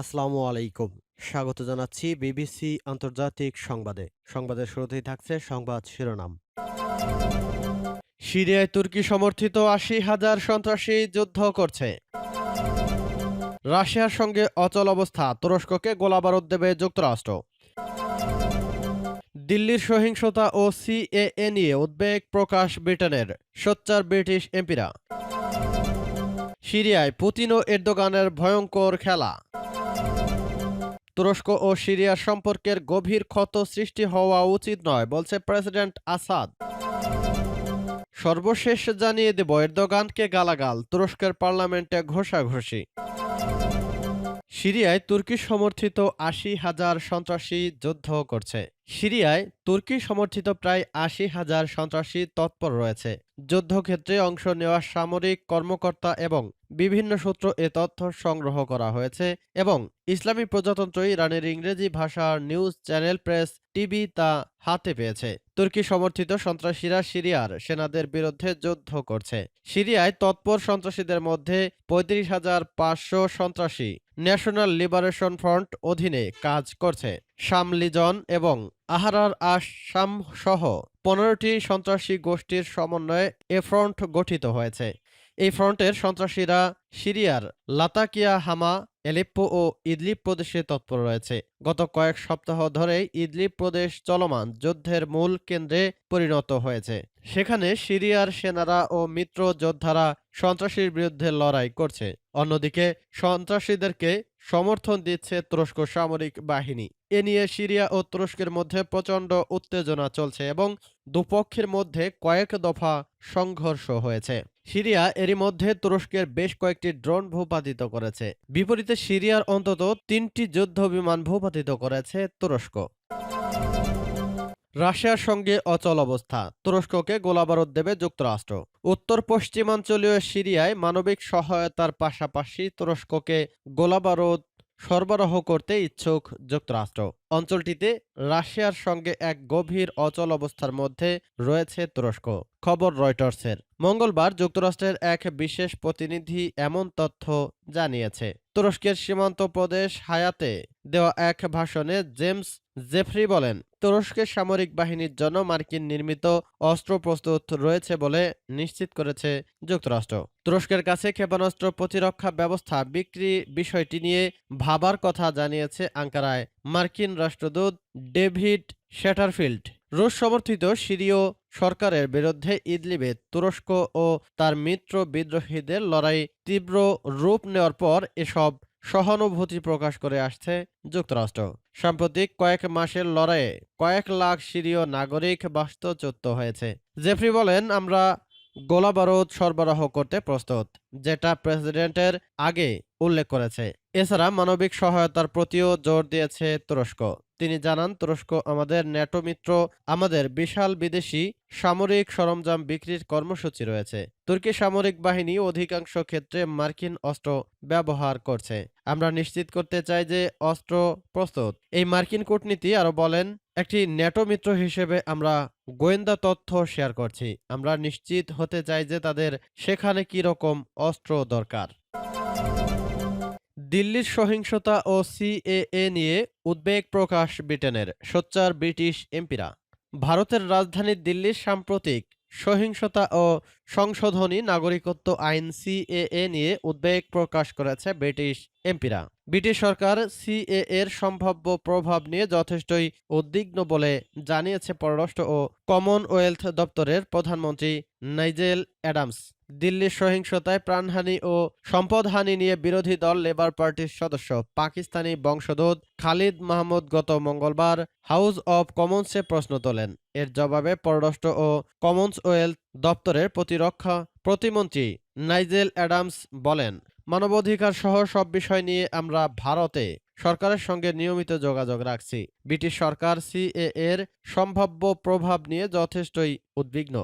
আসসালামু আলাইকুম। স্বাগত জানাচ্ছি বিবিসি আন্তর্জাতিক সংবাদে। সংবাদের শুরুতেই থাকছে সংবাদ শিরোনাম। সিরিয়ায় তুর্কি সমর্থিত আশি হাজার সন্ত্রাসী যুদ্ধ করছে। রাশিয়ার সঙ্গে অচল অবস্থা, তুরস্ককে গোলাবারুদ দেবে যুক্তরাষ্ট্র। দিল্লির সহিংসতা ও সিএএ নিয়ে উদ্বেগ প্রকাশ ব্রিটেনের, সোচ্চার ব্রিটিশ এমপিরা। সিরিয়ায় পুতিন ও এরদোগানের ভয়ঙ্কর খেলা। তুরস্ক ও সিরিয়ার সম্পর্কের গভীর ক্ষত সৃষ্টি হওয়া উচিত নয়, বলছে প্রেসিডেন্ট আসাদ। সর্বশেষ জানিয়ে দেব, এরদোগানকে গালাগাল, তুরস্কের পার্লামেন্টে ঘোষাঘষি। সিরিয়ায় তুর্কি সমর্থিত আশি হাজার সন্ত্রাসী যুদ্ধ করছে। সিরিয়ায় তুর্কি সমর্থিত প্রায় আশি হাজার সন্ত্রাসী তৎপর রয়েছে। যুদ্ধক্ষেত্রে অংশ নেওয়া সামরিক কর্মকর্তা এবং বিভিন্ন সূত্র এ তথ্য সংগ্রহ করা হয়েছে এবং ইসলামী প্রজাতন্ত্র ইরানের ইংরেজি ভাষার নিউজ চ্যানেল প্রেস টিভি তা হাতে পেয়েছে। তুর্কি সমর্থিত সন্ত্রাসীরা সিরিয়ার সেনাদের বিরুদ্ধে যুদ্ধ করছে। সিরিয়ায় তৎপর সন্ত্রাসীদের মধ্যে পঁয়ত্রিশ হাজার পাঁচশো সন্ত্রাসী ন্যাশনাল লিবারেশন ফ্রন্ট অধীনে কাজ করছে। শামলিজন এবং আহারার আসাম সহ পনেরোটি সন্ত্রাসী গোষ্ঠীর সমন্বয়ে এ ফ্রন্ট গঠিত হয়েছে। এই ফ্রন্টের সন্ত্রাসীরা সিরিয়ার লাতাকিয়া হামা এলিপ্পো ও ইদলিব প্রদেশে তৎপর রয়েছে। গত কয়েক সপ্তাহ ধরেই ইদলিব প্রদেশ চলমান যুদ্ধের মূল কেন্দ্রে পরিণত হয়েছে। সেখানে সিরিয়ার সেনারা ও মিত্র যোদ্ধারা সন্ত্রাসীর বিরুদ্ধে লড়াই করছে। অন্যদিকে সন্ত্রাসীদেরকে সমর্থন দিচ্ছে তুরস্ক সামরিক বাহিনী। এ নিয়ে সিরিয়া ও তুরস্কের মধ্যে প্রচণ্ড উত্তেজনা চলছে এবং দুপক্ষের মধ্যে কয়েক দফা সংঘর্ষ হয়েছে। সিরিয়া এরই মধ্যে তুরস্কের বেশ কয়েকটি ড্রোন ভূপাতিত করেছে। বিপরীতে সিরিয়ার অন্তত তিনটি যুদ্ধ বিমান ভূপাতিত করেছে তুরস্ক। রাশিয়ার সঙ্গে অচল অবস্থা। তুরস্ককে গোলাবারুদ দেবে যুক্তরাষ্ট্র। উত্তর পশ্চিমাঞ্চলীয় সিরিয়ায় মানবিক সহায়তার পাশাপাশি তুরস্ককে গোলাবারুদ সরবরাহ করতে ইচ্ছুক যুক্তরাষ্ট্র। অঞ্চলটিতে রাশিয়ার সঙ্গে এক গভীর অচল অবস্থার মধ্যে রয়েছে তুরস্ক, খবর রয়টার্সের। মঙ্গলবার যুক্তরাষ্ট্রের এক বিশেষ প্রতিনিধি এমন তথ্য জানিয়েছে। তুরস্কের সীমান্ত প্রদেশ হায়াতে দেওয়া এক ভাষণে জেমস জেফরি বলেন তুরস্কের সামরিক বাহিনীর জন্য মার্কিন নির্মিত অস্ত্র প্রস্তুত রয়েছে বলে নিশ্চিত করেছে যুক্তরাষ্ট্র। তুরস্কের কাছে ক্ষেপণাস্ত্র প্রতিরক্ষা ব্যবস্থা বিক্রি বিষয়টি নিয়ে ভাবার কথা জানিয়েছে আঙ্কারায় মার্কিন রাষ্ট্রদূত ডেভিড শ্যাটারফিল্ড রুশ সমর্থিত সিরীয় সরকারের বিরুদ্ধে ইদলিবে তুরস্ক ও তার মিত্র বিদ্রোহীদের লড়াই তীব্র রূপ নেওয়ার পর এসব সহানুভূতি প্রকাশ করে আসছে যুক্তরাষ্ট্র। সাম্প্রতিক কয়েক মাসের লড়াইয়ে কয়েক লাখ সিরীয় নাগরিক বাস্তুচ্যুত হয়েছে। জেফরি বলেন, আমরা গোলাবারুদ সরবরাহ করতে প্রস্তুত যেটা প্রেসিডেন্টের আগে উল্লেখ করেছে। এছাড়া মানবিক সহায়তার প্রতিও জোর দিয়েছে তুরস্ক। তিনি জানান, তুরস্ক আমাদের ন্যাটো মিত্র, আমাদের বিশাল বিদেশি সামরিক সরঞ্জাম বিক্রির কর্মসূচি রয়েছে। তুর্কি সামরিক বাহিনী অধিকাংশ ক্ষেত্রে মার্কিন অস্ত্র ব্যবহার করছে। আমরা নিশ্চিত করতে চাই যে অস্ত্র প্রস্তুত। এই মার্কিন কূটনীতি আরও বলেন, একটি ন্যাটো মিত্র হিসেবে আমরা গোয়েন্দা তথ্য শেয়ার করছি। আমরা নিশ্চিত হতে চাই যে তাদের সেখানে কি রকম অস্ত্র দরকার। দিল্লির সহিংসতা ও সিএএ নিয়ে উদ্বেগ প্রকাশ ব্রিটেনের, সোচ্চার ব্রিটিশ এমপিরা। ভারতের রাজধানী দিল্লির সাম্প্রতিক সহিংসতা ও সংশোধনী নাগরিকত্ব আইন সিএএ নিয়ে উদ্বেগ প্রকাশ করেছে ব্রিটিশ এমপিরা। ব্রিটিশ সরকার সিএ এর সম্ভাব্য প্রভাব নিয়ে যথেষ্টই উদ্বিগ্ন বলে জানিয়েছে পররাষ্ট্র ও কমনওয়েলথ দপ্তরের প্রধানমন্ত্রী নাইজেল অ্যাডামস। দিল্লির সহিংসতায় প্রাণহানি ও সম্পদহানি নিয়ে বিরোধী দল লেবার পার্টির সদস্য, পাকিস্তানি বংশোদ্ভূত খালিদ মাহমুদ গত মঙ্গলবার হাউস অব কমন্সে প্রশ্ন তোলেন। এর জবাবে পররাষ্ট্র ও কমনওয়েলথ দপ্তরের প্রতিরক্ষা প্রতিমন্ত্রী নাইজেল অ্যাডামস বলেন, মানবাধিকার সহ সব বিষয় নিয়ে আমরা ভারতে সরকারের সঙ্গে নিয়মিত যোগাযোগ রাখছি। ব্রিটিশ সরকার সিএ এর সম্ভাব্য প্রভাব নিয়ে যথেষ্টই উদ্বিগ্ন।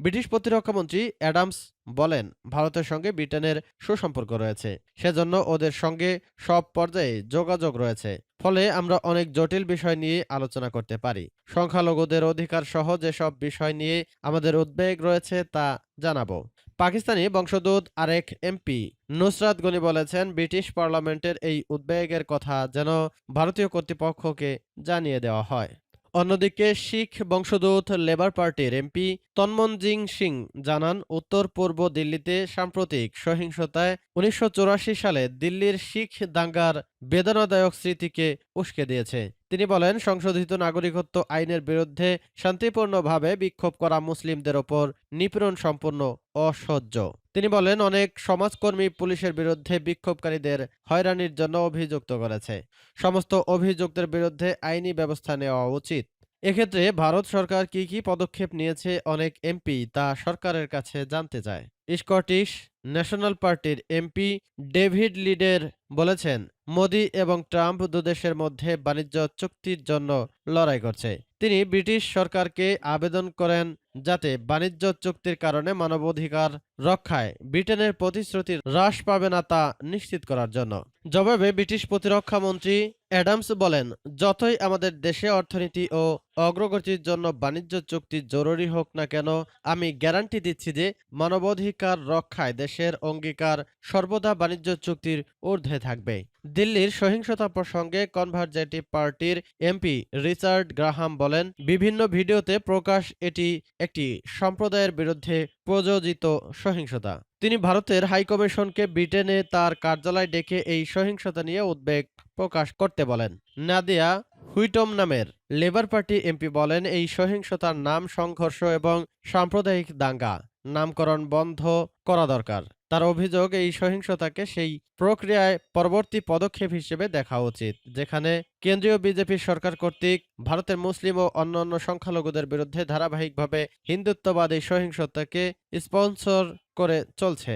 ব্রিটিশ প্রতিরক্ষামন্ত্রী অ্যাডামস বলেন, ভারতের সঙ্গে ব্রিটেনের সুসম্পর্ক রয়েছে। সেজন্য ওদের সঙ্গে সব পর্যায়ে যোগাযোগ রয়েছে। ফলে আমরা অনেক জটিল বিষয় নিয়ে আলোচনা করতে পারি। সংখ্যালঘুদের অধিকার সহ যেসব বিষয় নিয়ে আমাদের উদ্বেগ রয়েছে তা জানাব। পাকিস্তানি বংশোদ্ভূত আরেক এমপি নুসরাত গনি বলেছেন, ব্রিটিশ পার্লামেন্টের এই উদ্বেগের কথা যেন ভারতীয় কর্তৃপক্ষকে জানিয়ে দেওয়া হয়। অন্যদিকে শিখ বংশোদ্ভূত লেবার পার্টির এমপি তন্মনজিং সিং জানান, উত্তর পূর্ব দিল্লিতে সাম্প্রতিক সহিংসতায় উনিশশো চুরাশি সালে দিল্লির শিখ দাঙ্গার বেদনাদায়ক স্মৃতিকে উস্কে দিয়েছে। তিনি বলেন, সংশোধিত নাগরিকত্ব আইনের বিরুদ্ধে শান্তিপূর্ণভাবে বিক্ষোভ করা মুসলিমদের ওপর নিপীড়ন সম্পূর্ণ অসহ্য। তিনি বলেন, অনেক সমাজকর্মী পুলিশের বিরুদ্ধে বিক্ষোভকারীদের হয়রানির জন্য অভিযুক্ত করেছে। সমস্ত অভিযুক্তের বিরুদ্ধে আইনি ব্যবস্থা নেওয়া উচিত। এক্ষেত্রে ভারত সরকার কি কি পদক্ষেপ নিয়েছে অনেক এমপি তা সরকারের কাছে জানতে চায়। স্কটিশ ন্যাশনাল পার্টির এমপি ডেভিড লিডের বলেছেন, মোদি এবং ট্রাম্প দুদেশের মধ্যে বাণিজ্য চুক্তির জন্য লড়াই করছে। তিনি ব্রিটিশ সরকারকে আবেদন করেন যাতে বাণিজ্য চুক্তির কারণে মানবাধিকার রক্ষায় ব্রিটেনের প্রতিশ্রুতি হ্রাস পাবে না তা নিশ্চিত করার জন্য। জবাবে ব্রিটিশ প্রতিরক্ষা মন্ত্রী অ্যাডামস বলেন, যতই আমাদের দেশে অর্থনীতি ও অগ্রগতির জন্য বাণিজ্য চুক্তি জরুরি হোক না কেন, আমি গ্যারান্টি দিচ্ছি যে মানবাধিকার রক্ষায় দেশের অঙ্গীকার সর্বদা বাণিজ্য চুক্তির ঊর্ধ্বে থাকবে। দিল্লির সহিংসতা প্রসঙ্গে কনভারজেটিভ পার্টির এমপি রিচার্ড গ্রাহাম বলেন, বিভিন্ন ভিডিওতে প্রকাশ এটি একটি সম্প্রদায়ের বিরুদ্ধে প্রযোজিত সহিংসতা। তিনি ভারতের হাইকমিশনকে ব্রিটেনে তার কার্যালয় ডেকে এই সহিংসতা নিয়ে উদ্বেগ প্রকাশ করতে বলেন। নাদিয়া হুইটম নামের লেবার পার্টি এমপি বলেন, এই সহিংসতার নাম সংঘর্ষ এবং সাম্প্রদায়িক দাঙ্গা। নামকরণ বন্ধ করা দরকার। তার অভিযোগ, এই সহিংসতাকে সেই প্রক্রিয়ায় পরবর্তী পদক্ষেপ হিসেবে দেখা উচিত, যেখানে কেন্দ্রীয় বিজেপি সরকার কর্তৃক ভারতের মুসলিম ও অন্যান্য সংখ্যালঘুদের বিরুদ্ধে ধারাবাহিকভাবে হিন্দুত্ববাদী সহিংসতাকে স্পন্সর করে চলছে।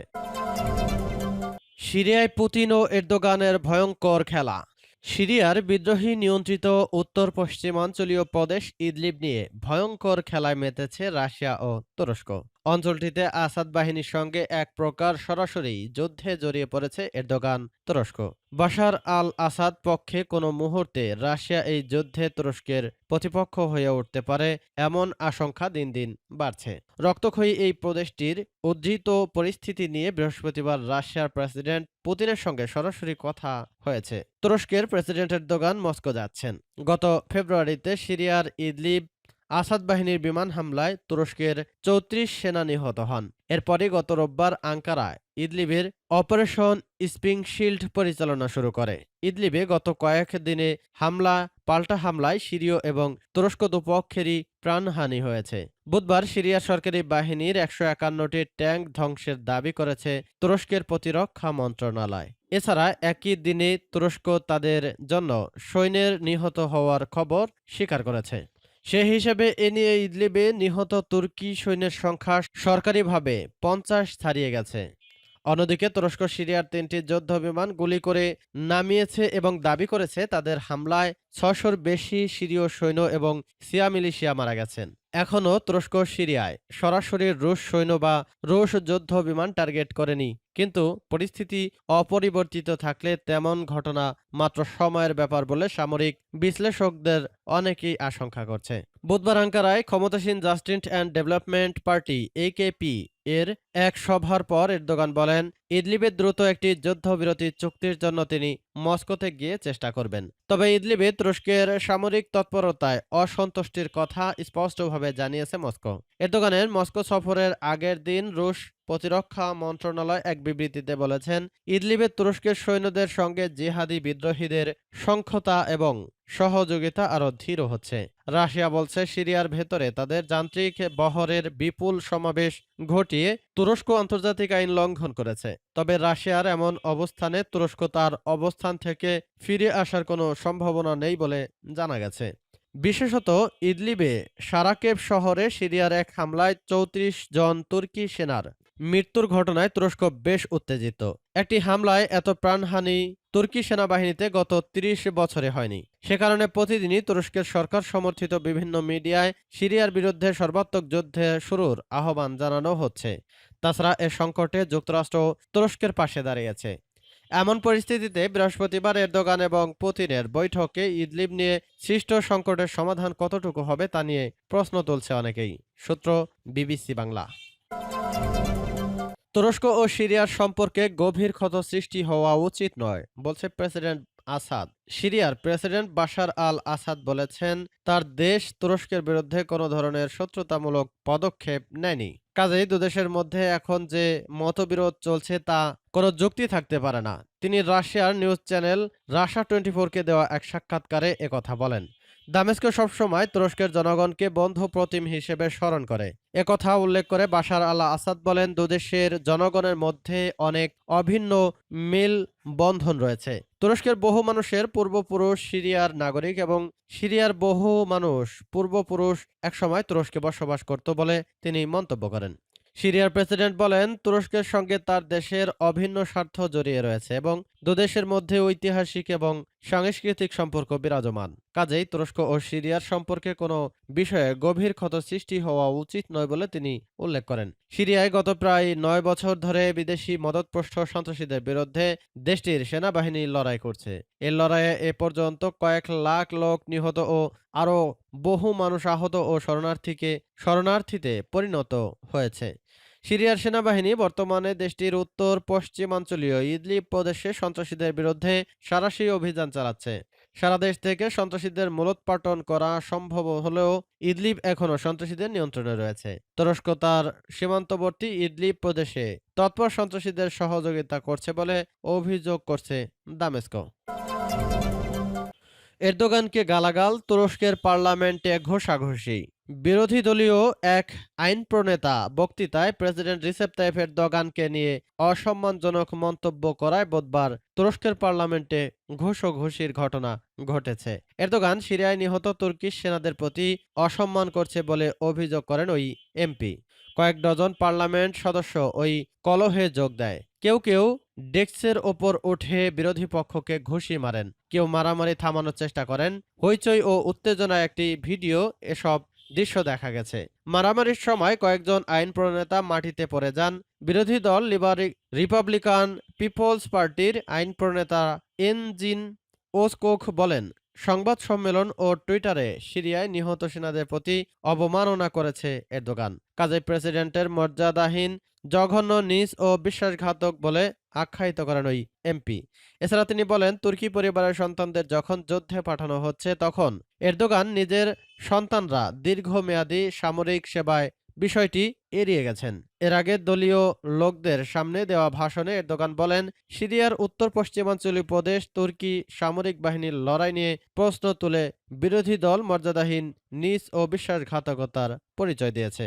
সিরিয়ায় পুতিন ও এরদোগানের ভয়ঙ্কর খেলা। সিরিয়ার বিদ্রোহী নিয়ন্ত্রিত উত্তর পশ্চিমাঞ্চলীয় প্রদেশ ইদলিব নিয়ে ভয়ঙ্কর খেলায় মেতেছে রাশিয়া ও তুরস্ক। অঞ্চলটিতে আসাদ বাহিনীর সঙ্গে এক প্রকার সরাসরি যুদ্ধে জড়িয়ে পড়েছে এরদোগান তুরস্ক। বাশার আল আসাদ পক্ষে কোনো মুহূর্তে রাশিয়া এই যুদ্ধে তুরস্কের প্রতিপক্ষ হয়ে উঠতে পারে এমন আশঙ্কা দিন দিন বাড়ছে। রক্তক্ষয়ী এই প্রদেশটির উদ্ধৃত পরিস্থিতি নিয়ে বৃহস্পতিবার রাশিয়ার প্রেসিডেন্ট পুতিনের সঙ্গে সরাসরি কথা হয়েছে। তুরস্কের প্রেসিডেন্টের দোকান মস্কো যাচ্ছেন। গত ফেব্রুয়ারিতে সিরিয়ার ইদলিব আসাদ বাহিনীর বিমান হামলায় তুরস্কের চৌত্রিশ সেনা নিহত হন। এরপরই গত রোববার আঙ্কারায় ইদলিবের অপারেশন স্প্রিং শিল্ড পরিচালনা শুরু করে। ইদলিবে গত কয়েক দিনে হামলা, পাল্টা হামলায় সিরীয় এবং তুরস্ক দুপক্ষেরই প্রাণহানি হয়েছে। বুধবার সিরিয়া সরকারি বাহিনীর একশো একান্নটি ট্যাঙ্ক ধ্বংসের দাবি করেছে তুরস্কের প্রতিরক্ষা মন্ত্রণালয়। এছাড়া একই দিনে তুরস্ক তাদের জন্য সৈন্যের নিহত হওয়ার খবর স্বীকার করেছে। সে হিসেবে এ নিয়ে ইদলিবে নিহত তুর্কি সৈন্যের সংখ্যা সরকারিভাবে পঞ্চাশ ছাড়িয়ে গেছে। অন্যদিকে তুরস্ক, সিরিয়ার তিনটি যুদ্ধ বিমান গুলি করে নামিয়েছে এবং দাবি করেছে তাদের হামলায় ছশোর বেশি সিরীয় সৈন্য এবং সিয়া মিলিশিয়া মারা গেছেন। এখনও তুরস্ক, সিরিয়ায় সরাসরি রুশ সৈন্য বা রুশ যুদ্ধ বিমান টার্গেট করেনি। কিন্তু পরিস্থিতি অপরিবর্তিত থাকলে তেমন ঘটনা মাত্র সময়ের ব্যাপার বলে সামরিক বিশ্লেষকদের অনেকেই আশঙ্কা করছে। বুধবার আঙ্কারায় ক্ষমতাসীন Justice and Development Party AKP এর এক সভার পর এরদোগান বলেন ইদলিবে দ্রুত একটি যুদ্ধবিরতি চুক্তির জন্য তিনি মস্কোতে গিয়ে চেষ্টা করবেন। তবে ইদলিবে তুরস্কের সামরিক তৎপরতায় অসন্তুষ্টির কথা স্পষ্টভাবে জানিয়েছে মস্কো। এরদোগানের মস্কো সফরের আগের দিন রুশ প্রতিরক্ষা মন্ত্রণালয় এক বিবৃতিতে বলেছেন ইদলিবে তুরস্কের সৈন্যদের সঙ্গে জিহাদি বিদ্রোহীদের সংখ্যতা এবং সহযোগিতা আরও ধীর হচ্ছে। রাশিয়া বলছে, সিরিয়ার ভেতরে তাদের যান্ত্রিক বহরের বিপুল সমাবেশ ঘটিয়ে তুরস্ক আন্তর্জাতিক আইন লঙ্ঘন করেছে। তবে রাশিয়ার এমন অবস্থানে তুরস্ক তার অবস্থান থেকে ফিরে আসার কোনো সম্ভাবনা নেই বলে জানা গেছে। বিশেষত ইদলিবে সারাকেব শহরে সিরিয়ার এক হামলায় চৌত্রিশ জন তুর্কি সেনার মৃত্যুর ঘটনায় তুরস্ক বেশ উত্তেজিত। একটি হামলায় এত প্রাণহানি তুর্কি সেনাবাহিনীতে গত ৩০ বছরে হয়নি। সে কারণে প্রতিদিনই তুরস্কের সরকার সমর্থিত বিভিন্ন মিডিয়ায় সিরিয়ার বিরুদ্ধে সর্বাত্মক যুদ্ধে শুরুর আহ্বান জানানো হচ্ছে। তাছাড়া এ সংকটে যুক্তরাষ্ট্র তুরস্কের পাশে দাঁড়িয়েছে। এমন পরিস্থিতিতে বৃহস্পতিবার এরদোগান এবং পুতিনের বৈঠকে ইদলিব নিয়ে সৃষ্ট সংকটের সমাধান কতটুকু হবে তা নিয়ে প্রশ্ন তুলছে অনেকেই। সূত্র বিবিসি বাংলা। তুরস্ক ও সিরিয়ার সম্পর্কে গভীর ক্ষত সৃষ্টি হওয়া উচিত নয়, বলছে প্রেসিডেন্ট আসাদ। সিরিয়ার প্রেসিডেন্ট বাশার আল আসাদ বলেছেন, তার দেশ তুরস্কের বিরুদ্ধে কোনো ধরনের শত্রুতামূলক পদক্ষেপ নেয়নি। কাজেই দুদেশের মধ্যে এখন যে মতবিরোধ চলছে তা কোনো যুক্তি থাকতে পারে না। তিনি রাশিয়ার নিউজ চ্যানেল রাশা টোয়েন্টি ফোরকে দেওয়া এক সাক্ষাৎকারে একথা বলেন। দামেস্ক সবসময় তুরস্কের জনগণকে বন্ধু প্রতিম হিসেবে স্মরণ করে। একথা উল্লেখ করে বাশার আল আসাদ বলেন, দুদেশের জনগণের মধ্যে অনেক অভিন্ন মিল বন্ধন রয়েছে। তুরস্কের বহু মানুষের পূর্বপুরুষ সিরিয়ার নাগরিক এবং সিরিয়ার বহু মানুষ পূর্বপুরুষ একসময় তুরস্কে বসবাস করত বলে তিনি মন্তব্য করেন। সিরিয়ার প্রেসিডেন্ট বলেন, তুরস্কের সঙ্গে তার দেশের অভিন্ন স্বার্থ জড়িয়ে রয়েছে এবং দুদেশের মধ্যে ঐতিহাসিক এবং সাংস্কৃতিক সম্পর্ক বিরাজমান। কাজেই তুরস্ক ও সিরিয়ার সম্পর্কে কোনো বিষয়ে গভীর ক্ষত সৃষ্টি হওয়া উচিত নয় বলে তিনি উল্লেখ করেন। সিরিয়ায় গত প্রায় নয় বছর ধরে বিদেশি মদতপৃষ্ঠ সন্ত্রাসীদের বিরুদ্ধে দেশটির সেনাবাহিনী লড়াই করছে। এই লড়াইয়ে এ পর্যন্ত কয়েক লাখ লোক নিহত ও আরও বহু মানুষ আহত ও শরণার্থীকে শরণার্থীতে পরিণত হয়েছে। সিরিয়ার সেনাবাহিনী বর্তমানে দেশটির উত্তর পশ্চিমাঞ্চলীয় ইদলিব প্রদেশে সন্ত্রাসীদের বিরুদ্ধে সারাশি অভিযান চালাচ্ছে। সারা দেশ থেকে সন্ত্রাসীদের মূলোৎপাটন করা সম্ভব হলেও ইদলিব এখনও সন্ত্রাসীদের নিয়ন্ত্রণে রয়েছে। তুরস্ক তার সীমান্তবর্তী ইদলিব প্রদেশে তৎপর সন্ত্রাসীদের সহযোগিতা করছে বলে অভিযোগ করছে দামেস্ক। এরদোগানকে গালাগাল তুরস্কের পার্লামেন্টে ঘোষাঘষি। বিরোধী দলীয় এক আইন প্রণেতা বক্তৃতায় প্রেসিডেন্ট রিসেপ তাইপ এরদোগানকে নিয়ে অসম্মানজনক মন্তব্য করায় বুধবার তুরস্কের পার্লামেন্টে ঘোষঘুষির ঘটনা ঘটেছে। এরদোগান সিরিয়ায় নিহত তুর্কিশ সেনাদের প্রতি অসম্মান করছে বলে অভিযোগ করেন ওই এমপি। কয়েক ডজন পার্লামেন্ট সদস্য ওই কলহে যোগ দেয়। কেউ কেউ ডেস্কের ওপর উঠে বিরোধী পক্ষকে ঘুষি মারেন। কেউ মারামারি থামানোর চেষ্টা করেন। হইচই ও উত্তেজনায় একটি ভিডিও এসব দৃশ্য দেখা গেছে। মারামারির সময় কয়েকজন আইন প্রণেতা মাটিতে পড়ে যান। বিরোধী দল লিবার, রিপাবলিকান পিপলস পার্টির আইন প্রণেতা এনজিন ওসকোখ বলেন সংবাদ সম্মেলন ও টুইটারে সিরিয়ায় নিহত সেনাদের প্রতি অবমাননা করেছে এরদোগান। কাজে প্রেসিডেন্টের মর্যাদাহীন, জঘন্য নিজ ও বিশ্বাসঘাতক বলে আখ্যায়িত করেন ওই এমপি। এছাড়া তিনি বলেন, তুর্কি পরিবারের সন্তানদের যখন যুদ্ধে পাঠানো হচ্ছে তখন এরদোগান নিজের সন্তানরা দীর্ঘমেয়াদী সামরিক সেবায় বিষয়টি এড়িয়ে গেছেন। এর আগে দলীয় লোকদের সামনে দেওয়া ভাষণে এরদোগান বলেন, সিরিয়ার উত্তর পশ্চিমাঞ্চলীয় প্রদেশ তুর্কি সামরিক বাহিনীর লড়াই নিয়ে প্রশ্ন তুলে বিরোধী দল মর্যাদাহীন নিজ ও বিশ্বাসঘাতকতার পরিচয় দিয়েছে।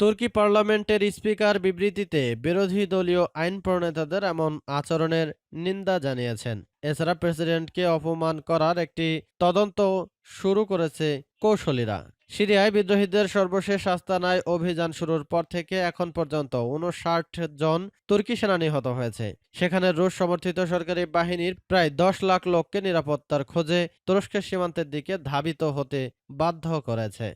তুর্কি পার্লামেন্টের স্পিকার বিবৃতিতে বিরোধী দলীয় আইন প্রণেতাদের এমন আচরণের নিন্দা জানিয়েছেন। এছাড়া প্রেসিডেন্টকে অপমান করার একটি তদন্ত শুরু করেছে কৌশলীরা। সিরিয়ায় বিদ্রোহীদের সর্বশেষ আস্তানায় অভিযান শুরুর পর থেকে এখন পর্যন্ত উনষাট জন তুর্কি সেনা নিহত হয়েছে। সেখানে রুশ সমর্থিত সরকারি বাহিনীর প্রায় দশ লাখ লোককে নিরাপত্তার খোঁজে তুরস্কের সীমান্তের দিকে ধাবিত হতে বাধ্য করেছে।